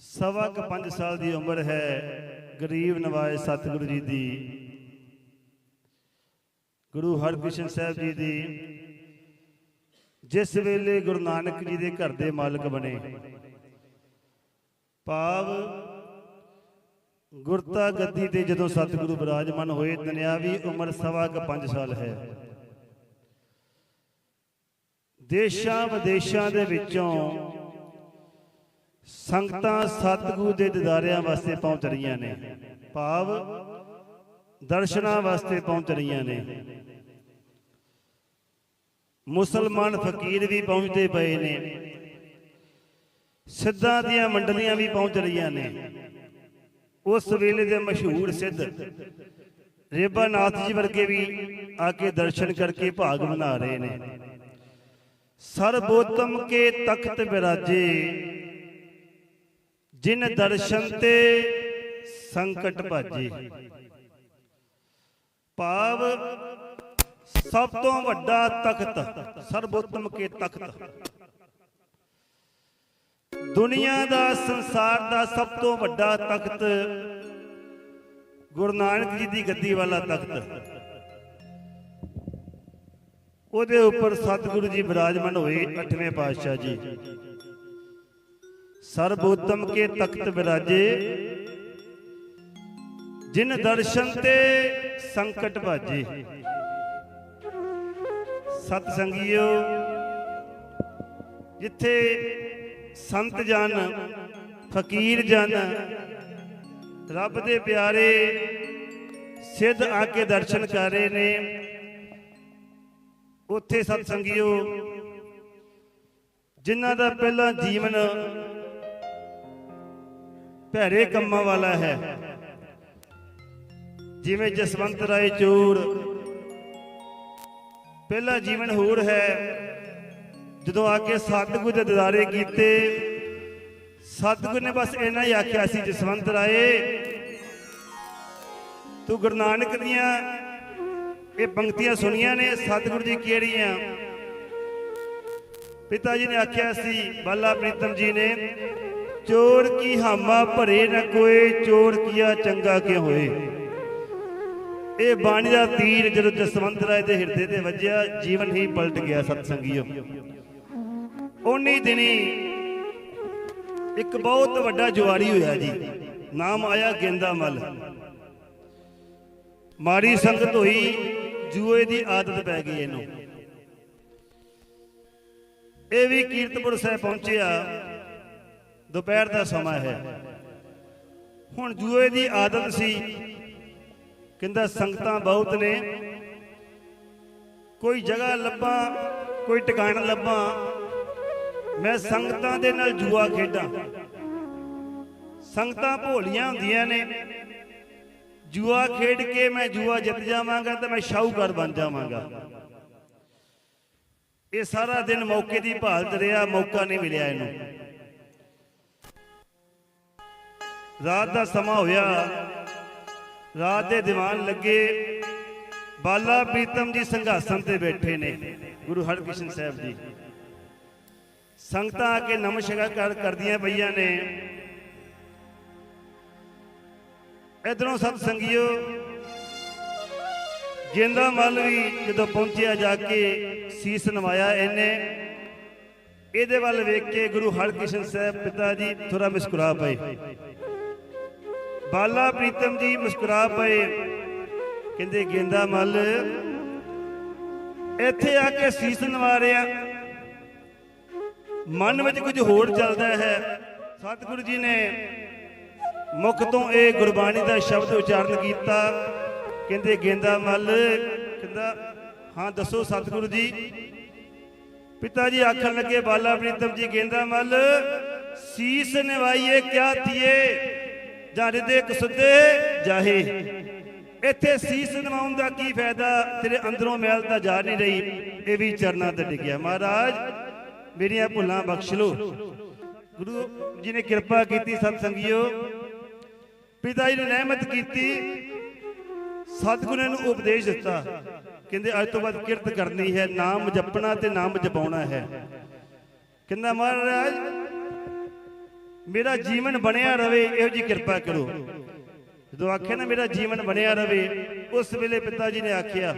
ਸਵਾ ਕੁ 5 ਸਾਲ ਦੀ ਉਮਰ ਹੈ ਗਰੀਬ ਨਵਾਜ਼ ਸਤਿਗੁਰੂ ਜੀ ਦੀ। ਗੁਰੂ ਹਰਕ੍ਰਿਸ਼ਨ ਸਾਹਿਬ ਜੀ ਦੀ। ਜਿਸ ਵੇਲੇ ਗੁਰੂ ਨਾਨਕ ਜੀ ਦੇ ਘਰ ਦੇ ਮਾਲਕ ਬਣੇ। ਭਾਵ ਗੁਰਤਾ ਗੱਦੀ ਤੇ ਜਦੋਂ ਸਤਿਗੁਰੂ ਬਿਰਾਜਮਾਨ ਹੋਏ, ਦੁਨਿਆਵੀ ਉਮਰ ਸਵਾ ਕੁ 5 ਸਾਲ ਹੈ। ਦੇਸ਼ਾਂ ਵਿਦੇਸ਼ਾਂ ਦੇ ਵਿੱਚੋਂ ਸੰਗਤਾਂ ਸਤਿਗੁਰੂ ਦੇ ਦਿਦਾਰਿਆਂ ਵਾਸਤੇ ਪਹੁੰਚ ਰਹੀਆਂ ਨੇ। ਭਾਵ ਦਰਸ਼ਨਾਂ ਵਾਸਤੇ ਪਹੁੰਚ ਰਹੀਆਂ ਨੇ। ਮੁਸਲਮਾਨ ਫਕੀਰ ਵੀ ਪਹੁੰਚਦੇ ਪਏ ਨੇ। ਸਿੱਧਾਂ ਦੀਆਂ ਮੰਡਲੀਆਂ ਵੀ ਪਹੁੰਚ ਰਹੀਆਂ ਨੇ। ਉਸ ਵੇਲੇ ਦੇ ਮਸ਼ਹੂਰ ਸਿੱਧ ਰੇਬਾਨਾਥ ਜੀ ਵਰਗੇ ਵੀ ਆ ਕੇ ਦਰਸ਼ਨ ਕਰਕੇ ਭਾਗ ਮਨਾ ਰਹੇ ਨੇ। ਸਰਬੋਤਮ ਕੇ ਤਖਤ ਬਿਰਾਜੇ ਜਿਨ ਦਰਸ਼ਨ ਤੇ ਸੰਕਟ ਭਾਜੇ। ਭਾਵ ਸਭ ਤੋਂ ਵੱਡਾ ਤਖਤ ਸਰਬੋਤਮ ਕੇ ਤਖਤ। ਦੁਨੀਆ ਦਾ ਸੰਸਾਰ ਦਾ ਸਭ ਤੋਂ ਵੱਡਾ ਤਖਤ ਗੁਰੂ ਨਾਨਕ ਜੀ ਦੀ ਗੱਦੀ ਵਾਲਾ ਤਖਤ। ਉਹਦੇ ਉੱਪਰ ਸਤਿਗੁਰੂ ਜੀ ਬਿਰਾਜਮਾਨ ਹੋਏ 8ਵੇਂ ਪਾਤਸ਼ਾਹ ਜੀ। ਸਰਬੋਤਮ ਕੇ ਤਖਤ ਵਿਰਾਜੇ, ਜਿਨ ਦਰਸ਼ਨ ਤੇ ਸੰਕਟ ਭਾਜੇ ਸਤ ਸੰਗੀਓ ਜਿੱਥੇ ਸੰਤ ਜਨ, ਫਕੀਰ ਜਨ, ਰੱਬ ਦੇ ਪਿਆਰੇ ਸਿੱਧ ਆ ਕੇ ਦਰਸ਼ਨ ਕਰ ਰਹੇ ਨੇ, ਉੱਥੇ ਸਤ ਸੰਗੀਓ ਜਿਨ੍ਹਾਂ ਦਾ ਪਹਿਲਾਂ ਜੀਵਨ ਭੈਰੇ ਕੰਮਾਂ ਵਾਲਾ ਹੈ। ਜਿਵੇਂ ਜਸਵੰਤ ਰਾਏ ਚੂਰ ਪਹਿਲਾ ਜੀਵਨ ਹੋਰ ਹੈ। ਜਦੋਂ ਆ ਕੇ ਸਤਿਗੁਰ ਦੇ ਦਿਦਾਰੇ ਕੀਤੇ, ਸਤਿਗੁਰ ਨੇ ਬਸ ਇੰਨਾ ਹੀ ਆਖਿਆ ਸੀ, ਜਸਵੰਤ ਰਾਏ, ਤੂੰ ਗੁਰੂ ਨਾਨਕ ਦੀਆਂ ਇਹ ਪੰਕਤੀਆਂ ਸੁਣੀਆਂ ਨੇ, ਸਤਿਗੁਰੂ ਜੀ ਕਿਹੜੀਆਂ? ਪਿਤਾ ਜੀ ਨੇ ਆਖਿਆ ਸੀ, ਬਾਲਾ ਪ੍ਰੀਤਮ ਜੀ ਨੇ ਚੋਰ ਕੀ ਹਾਮਾ ਭਰੇ ਨਾ ਕੋਏ, ਚੋਰ ਕੀਆ ਚੰਗਾ ਕਿਉ ਹੋਏ? ਇਹ ਬਾਣੀ ਦਾ ਤੀਰ ਜਦੋਂ ਜਸਵੰਤ ਰਾਏ ਦੇ ਹਿਰਦੇ ਤੇ ਵੱਜਿਆ, ਜੀਵਨ ਹੀ ਪਲਟ ਗਿਆ ਸਤਸੰਗੀਓ। ਉਨੀ ਦਿਨੀ ਇੱਕ ਬਹੁਤ ਵੱਡਾ ਜੁਆਰੀ ਹੋਇਆ ਜੀ। ਨਾਮ ਆਇਆ ਗੇਂਦਾ ਮਲ। ਮਾੜੀ ਸੰਗਤ ਹੋਈ, ਜੂਏ ਦੀ ਆਦਤ ਪੈ ਗਈ ਇਹਨੂੰ। ਇਹ ਵੀ ਕੀਰਤਪੁਰ ਸਾਹਿਬ ਪਹੁੰਚਿਆ। ਦੁਪਹਿਰ ਦਾ ਸਮਾਂ ਹੈ। ਹੁਣ ਜੂਏ ਦੀ ਆਦਤ ਸੀ। ਕਹਿੰਦਾ ਸੰਗਤਾਂ ਬਹੁਤ ਨੇ। ਕੋਈ ਜਗ੍ਹਾ ਲੱਭਾਂ, ਕੋਈ ਟਿਕਾਣਾ ਲੱਭਾਂ। ਮੈਂ ਸੰਗਤਾਂ ਦੇ ਨਾਲ ਜੂਆ ਖੇਡਾਂ। ਸੰਗਤਾਂ ਭੋਲੀਆਂ ਹੁੰਦੀਆਂ ਨੇ। ਜੂਆ ਖੇਡ ਕੇ ਮੈਂ ਜੂਆ ਜਿੱਤ ਜਾਵਾਂਗਾ ਤਾਂ ਮੈਂ ਸ਼ਾਹੂਕਾਰ ਬਣ ਜਾਵਾਂਗਾ। ਇਹ ਸਾਰਾ ਦਿਨ ਮੌਕੇ ਦੀ ਭਾਲਤ ਰਿਹਾ, ਮੌਕਾ ਨਹੀਂ ਮਿਲਿਆ ਇਹਨੂੰ। ਰਾਤ ਦਾ ਸਮਾਂ ਹੋਇਆ। ਰਾਤ ਦੇ ਦੀਵਾਨ ਲੱਗੇ ਬਾਲਾ ਪ੍ਰੀਤਮ ਜੀ ਸੰਘਾਸਨ ਤੇ ਬੈਠੇ ਨੇ, ਗੁਰੂ ਹਰਕ੍ਰਿਸ਼ਨ ਸਾਹਿਬ ਜੀ। ਸੰਗਤਾਂ ਆ ਕੇ ਨਮਸਕਾਰ ਕਰਦੀਆਂ ਪਈਆਂ ਨੇ। ਇਧਰੋਂ ਸਤ ਸੰਗਿਓ ਗੇਂਦਾ ਮੱਲ ਵੀ ਜਦੋਂ ਪਹੁੰਚਿਆ ਜਾ ਕੇ ਸੀਸ ਨਵਾਇਆ ਇਹਨੇ, ਇਹਦੇ ਵੱਲ ਵੇਖ ਕੇ ਗੁਰੂ ਹਰਕ੍ਰਿਸ਼ਨ ਸਾਹਿਬ ਪਿਤਾ ਜੀ ਥੋੜਾ ਮੁਸਕਰਾ ਪਏ। ਬਾਲਾ ਪ੍ਰੀਤਮ ਜੀ ਮੁਸਕਰਾ ਪਏ। ਕਹਿੰਦੇ, ਗੇਂਦਾ ਮੱਲ, ਇੱਥੇ ਆ ਕੇ ਸੀਸ ਨਵਾ ਮਨ ਵਿੱਚ ਕੁਝ ਹੋਰ ਚੱਲਦਾ ਹੈ। ਸਤਿਗੁਰੂ ਜੀ ਨੇ ਮੁਖ ਤੋਂ ਇਹ ਗੁਰਬਾਣੀ ਦਾ ਸ਼ਬਦ ਉਚਾਰਨ ਕੀਤਾ। ਕਹਿੰਦੇ, ਗੇਂਦਾ ਮੱਲ, ਕਹਿੰਦਾ, ਹਾਂ, ਦੱਸੋ ਸਤਿਗੁਰੂ ਜੀ। ਪਿਤਾ ਜੀ ਆਖਣ ਲੱਗੇ, ਬਾਲਾ ਪ੍ਰੀਤਮ ਜੀ, ਗੇਂਦਾ ਮੱਲ, ਸੀਸ ਨਿਵਾਈਏ, ਕਿਆ ਥੀਏ ਜਾਂ ਰਿਦੇ ਜਾਹੇ। ਇੱਥੇ ਸੀਸ ਨਿਵਾਉਣ ਦਾ ਕੀ ਫਾਇਦਾ? ਤੇਰੇ ਅੰਦਰੋਂ ਮੈਲ ਤਾਂ ਜਾ ਨਹੀਂ ਰਹੀ। ਇਹ ਵੀ ਚਰਨਾਂ ਤੇ ਡਿੱਗਿਆ। ਮਹਾਰਾਜ, ਮੇਰੀਆਂ ਭੁੱਲਾਂ ਬਖਸ਼ ਲੋ ਗੁਰੂ ਜੀ ਨੇ ਕਿਰਪਾ ਕੀਤੀ ਸਤ ਸੰਗਿਓ ਪਿਤਾ ਜੀ ਨੇ ਰਹਿਮਤ ਕੀਤੀ। ਸਤਿਗੁਰਾਂ ਨੂੰ ਉਪਦੇਸ਼ ਦਿੱਤਾ। ਕਹਿੰਦੇ, ਅੱਜ ਤੋਂ ਬਾਅਦ ਕਿਰਤ ਕਰਨੀ ਹੈ। ਨਾਮ ਜਪਣਾ ਤੇ ਨਾਮ ਜਪਾਉਣਾ ਹੈ। ਕਹਿੰਦਾ, ਮਹਾਰਾਜ ਮੇਰਾ ਜੀਵਨ ਬਣਿਆ ਰਵੇ ਇਹੋ ਜੀ ਕਿਰਪਾ ਕਰੋ। ਜਦੋਂ ਆਖਿਆ ਨਾ ਮੇਰਾ ਜੀਵਨ ਬਣਿਆ ਰਵੇ ਉਸ ਵੇਲੇ ਪਿਤਾ ਜੀ ਨੇ ਆਖਿਆ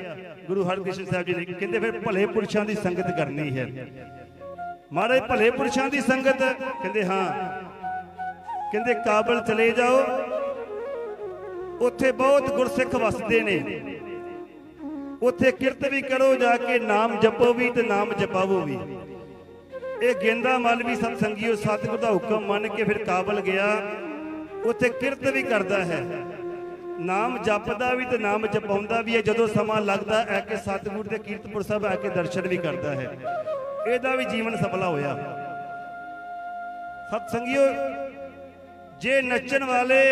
ਗੁਰੂ ਹਰਕ੍ਰਿਸ਼ਨ ਸਾਹਿਬ ਜੀ ਨੇ ਕਹਿੰਦੇ ਫਿਰ ਭਲੇ ਪੁਰਸ਼ਾਂ ਦੀ ਸੰਗਤ ਕਰਨੀ ਹੈ। ਮਹਾਰਾਜ ਭਲੇ ਪੁਰਸ਼ਾਂ ਦੀ ਸੰਗਤ? ਕਹਿੰਦੇ ਹਾਂ। ਕਹਿੰਦੇ ਕਾਬਲ ਚਲੇ ਜਾਓ। ਉੱਥੇ ਬਹੁਤ ਗੁਰਸਿੱਖ ਵਸਦੇ ਨੇ। ਉੱਥੇ ਕਿਰਤ ਵੀ ਕਰੋ ਜਾ ਕੇ ਨਾਮ ਜਪੋ ਵੀ ਤੇ ਨਾਮ ਜਪਾਵੋ ਵੀ। ਇਹ ਗੇਂਦਾ ਮਲ ਵੀ ਸਤਸੰਗੀਓ ਸਤਿਗੁਰ ਦਾ ਹੁਕਮ ਮੰਨ ਕੇ ਫਿਰ ਕਾਬਲ ਗਿਆ। ਉੱਥੇ ਕਿਰਤ ਵੀ ਕਰਦਾ ਹੈ। ਨਾਮ ਜਪਦਾ ਵੀ ਤੇ ਨਾਮ ਜਪਾਉਂਦਾ ਵੀ ਹੈ। ਜਦੋਂ ਸਮਾਂ ਲੱਗਦਾ ਹੈ ਕਿ ਸਤਿਗੁਰ ਦੇ ਕੀਰਤਪੁਰ ਸਾਹਿਬ ਆ ਕੇ ਦਰਸ਼ਨ ਵੀ ਕਰਦਾ ਹੈ। ਇਹਦਾ ਵੀ ਜੀਵਨ ਸਫਲਾ ਹੋਇਆ। ਸਤਸੰਗੀਓ, ਜੇ ਨੱਚਣ ਵਾਲੇ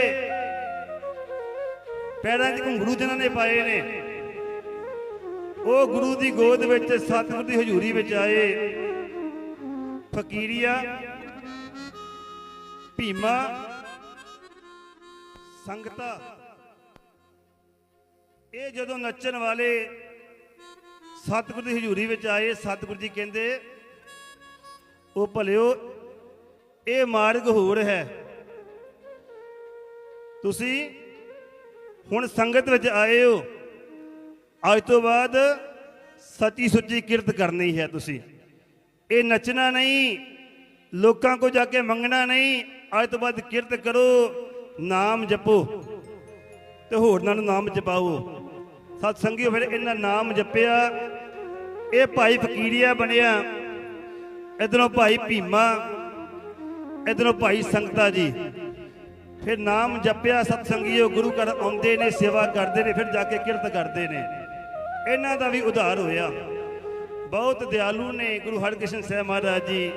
ਪੈਰਾਂ 'ਚ ਘੁੰਗਰੂ ਜਿਨ੍ਹਾਂ ਨੇ ਪਾਏ ਨੇ, ਉਹ ਗੁਰੂ ਦੀ ਗੋਦ ਵਿੱਚ, ਸਤਿਗੁਰ ਦੀ ਹਜ਼ੂਰੀ ਵਿੱਚ ਆਏ। ਫਕੀਰੀਆ, ਭੀਮਾ, ਸੰਗਤਾ। ਇਹ ਜਦੋਂ ਨੱਚਣ ਵਾਲੇ ਸਤਿਗੁਰ ਦੀ ਹਜ਼ੂਰੀ ਵਿੱਚ ਆਏ, ਸਤਿਗੁਰ ਜੀ ਕਹਿੰਦੇ, ਉਹ ਭਲਿਓ, ਇਹ ਮਾਰਗ ਹੋਰ ਹੈ। ਤੁਸੀਂ ਹੁਣ ਸੰਗਤ ਵਿੱਚ ਆਏ ਹੋ। ਅੱਜ ਤੋਂ ਬਾਅਦ ਸੱਚੀ ਸੁੱਚੀ ਕਿਰਤ ਕਰਨੀ ਹੈ ਤੁਸੀਂ। ਇਹ ਨੱਚਣਾ ਨਹੀਂ, ਲੋਕਾਂ ਕੋ ਜਾ ਕੇ ਮੰਗਣਾ ਨਹੀਂ, ਅੱਜ ਤੋਂ ਬਾਅਦ ਕਿਰਤ ਕਰੋ, ਨਾਮ ਜਪੋ ਤੇ ਹੋਰਨਾਂ ਨੂੰ ਨਾਮ ਜਪਾਓ। ਸਤ ਸੰਗਿਓ ਫਿਰ ਇਹਨਾਂ ਨਾਮ ਜਪਿਆ। ਇਹ ਭਾਈ ਫਕੀਰੀਆ ਬਣਿਆ। ਇਧਰੋਂ ਭਾਈ ਭੀਮਾ, ਇਧਰੋਂ ਭਾਈ ਸੰਗਤਾ ਜੀ। ਫਿਰ ਨਾਮ ਜਪਿਆ ਸਤ ਸੰਗਿਓ ਗੁਰੂ ਘਰ ਆਉਂਦੇ ਨੇ, ਸੇਵਾ ਕਰਦੇ ਨੇ, ਫਿਰ ਜਾ ਕੇ ਕਿਰਤ ਕਰਦੇ ਨੇ। ਇਹਨਾਂ ਦਾ ਵੀ ਉਧਾਰ ਹੋਇਆ। ਬਹੁਤ ਦਿਆਲੂ ਨੇ ਗੁਰੂ ਹਰਕ੍ਰਿਸ਼ਨ ਸਾਹਿਬ ਮਹਾਰਾਜ ਜੀ।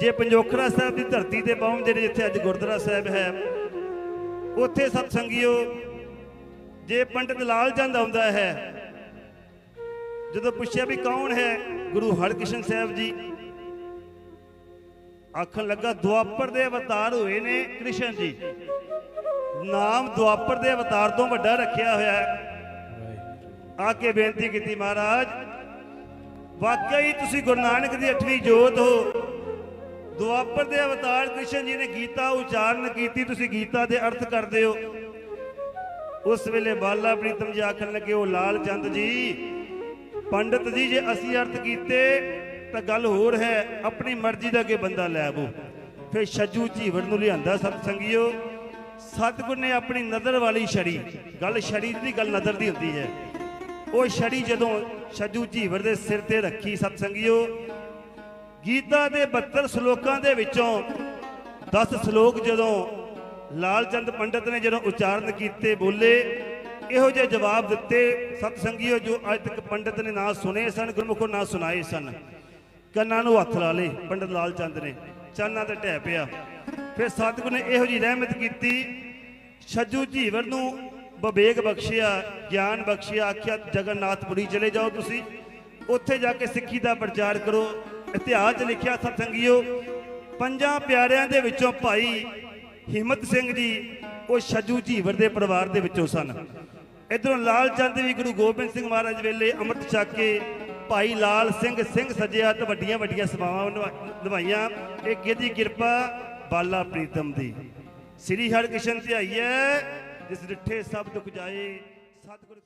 ਜੇ ਪੰਜੋਖਰਾ ਸਾਹਿਬ ਦੀ ਧਰਤੀ ਤੇ ਪਹੁੰਚਦੇ ਨੇ ਜਿੱਥੇ ਅੱਜ ਗੁਰਦੁਆਰਾ ਸਾਹਿਬ ਹੈ, ਉੱਥੇ ਸਤ ਸੰਗਿਓ ਜੇ ਪੰਡਿਤ ਲਾਲ ਚੰਦ ਆਉਂਦਾ ਹੈ, ਜਦੋਂ ਪੁੱਛਿਆ ਵੀ ਕੌਣ ਹੈ ਗੁਰੂ ਹਰਕ੍ਰਿਸ਼ਨ ਸਾਹਿਬ ਜੀ, ਆਖਣ ਲੱਗਾ ਦੁਆਪਰ ਦੇ ਅਵਤਾਰ ਹੋਏ ਨੇ ਕ੍ਰਿਸ਼ਨ ਜੀ। ਨਾਮ ਦੁਆਪਰ ਦੇ ਅਵਤਾਰ ਤੋਂ ਵੱਡਾ ਰੱਖਿਆ ਹੋਇਆ ਹੈ। ਆ ਕੇ ਬੇਨਤੀ ਕੀਤੀ ਮਹਾਰਾਜ ਵਾਕਈ ਤੁਸੀਂ ਗੁਰੂ ਨਾਨਕ ਦੀ ਅੱਠਵੀਂ ਜੋਤ ਹੋ। ਦੁਆਪਰ ਦੇ ਅਵਤਾਰ ਕ੍ਰਿਸ਼ਨ ਜੀ ਨੇ ਗੀਤਾ ਉਚਾਰਨ ਕੀਤੀ, ਤੁਸੀਂ ਗੀਤਾ ਦੇ ਅਰਥ ਕਰਦੇ ਹੋ। ਉਸ ਵੇਲੇ ਬਾਲਾ ਪ੍ਰੀਤਮ ਜੀ ਆਖਣ ਲੱਗੇ, ਉਹ ਲਾਲ ਚੰਦ ਜੀ, ਪੰਡਤ ਜੀ, ਜੇ ਅਸੀਂ ਅਰਥ ਕੀਤੇ, ਤਾਂ ਗੱਲ ਹੋਰ ਹੈ, ਆਪਣੀ ਮਰਜ਼ੀ ਦਾ ਕੇ ਬੰਦਾ ਲੈ ਆਵੋ। ਫਿਰ ਛੱਜੂ ਝੀਵਰ ਨੂੰ ਲਿਆਂਦਾ ਸਤ ਸੰਗਿਓ ਸਤਿਗੁਰ ਨੇ ਆਪਣੀ ਨਜ਼ਰ ਵਾਲੀ ਛੜੀ, ਗੱਲ ਛੜੀ ਦੀ ਗੱਲ ਨਜ਼ਰ ਦੀ ਹੁੰਦੀ ਹੈ। ਉਹ ਛੜੀ ਜਦੋਂ ਛੱਜੂ ਝੀਵਰ ਦੇ ਸਿਰ ਤੇ ਰੱਖੀ ਸਤ ਸੰਗਿਓ ਗੀਤਾ ਦੇ 72 ਸ਼ਲੋਕਾਂ ਦੇ ਵਿੱਚੋਂ 10 ਸ਼ਲੋਕ ਜਦੋਂ ਲਾਲਚੰਦ ਪੰਡਤ ਨੇ ਜਦੋਂ ਉਚਾਰਨ ਕੀਤੇ, ਬੋਲੇ, ਇਹੋ ਜਿਹੇ ਜਵਾਬ ਦਿੱਤੇ ਸਤ ਸੰਗਿਓ ਜੋ ਅੱਜ ਤੱਕ ਪੰਡਤ ਨੇ ਨਾ ਸੁਨੇ ਸਨ, ਗੁਰਮੁਖੋਂ ਨਾ ਸੁਣਾਏ ਸਨ। ਕੰਨਾਂ ਨੂੰ ਹੱਥ ਲਾ ਲੇ ਪੰਡਤ ਲਾਲ ਚੰਦ ਨੇ ਚਾਨਾਂ ਤੇ ਢਹਿ ਪਿਆ। ਫਿਰ ਸਤਿਗੁਰ ਨੇ ਇਹੋ ਜੀ ਰਹਿਮਤ ਕੀਤੀ, ਛੱਜੂ ਝੀਵਰ ਨੂੰ ਵਿਵੇਕ ਬਖਸ਼ਿਆ, ਗਿਆਨ ਬਖਸ਼ਿਆ, ਆਖਿਆ, ਜਗਨਨਾਥਪੁਰੀ ਚਲੇ ਜਾਓ ਤੁਸੀਂ। ਉੱਥੇ ਜਾ ਕੇ ਸਿੱਖੀ ਦਾ ਪ੍ਰਚਾਰ ਕਰੋ, ਇਤਿਹਾਸ 'ਚ ਲਿਖਿਆ ਸਤਸੰਗੀਓ। ਪੰਜਾਂ ਪਿਆਰਿਆਂ ਦੇ ਵਿੱਚੋਂ ਭਾਈ ਹਿੰਮਤ ਸਿੰਘ ਜੀ, ਉਹ ਛੱਜੂ ਝੀਵਰ ਦੇ ਪਰਿਵਾਰ ਦੇ ਵਿੱਚੋਂ ਸਨ। ਇਧਰੋਂ ਲਾਲ ਚੰਦ ਵੀ ਗੁਰੂ ਗੋਬਿੰਦ ਸਿੰਘ ਮਹਾਰਾਜ ਵੇਲੇ ਅੰਮ੍ਰਿਤ ਛਕ ਕੇ ਭਾਈ ਲਾਲ ਸਿੰਘ ਸਿੰਘ ਸੱਜਿਆ ਤੇ ਵੱਡੀਆਂ ਵੱਡੀਆਂ ਸੇਵਾਵਾਂ ਨਿਭਾ- ਨਿਭਾਈਆਂ। ਇਹ ਕਿਹਦੀ ਕਿਰਪਾ ਬਾਲਾ ਪ੍ਰੀਤਮ ਦੀ। ਸ੍ਰੀ ਹਰਿਕ੍ਰਿਸ਼ਨ ਧਿਆਈਐ ਜਿਸ ਡਿਠੇ ਸਭ ਦੁਖ ਜਾਏ ਸਤਿਗੁਰ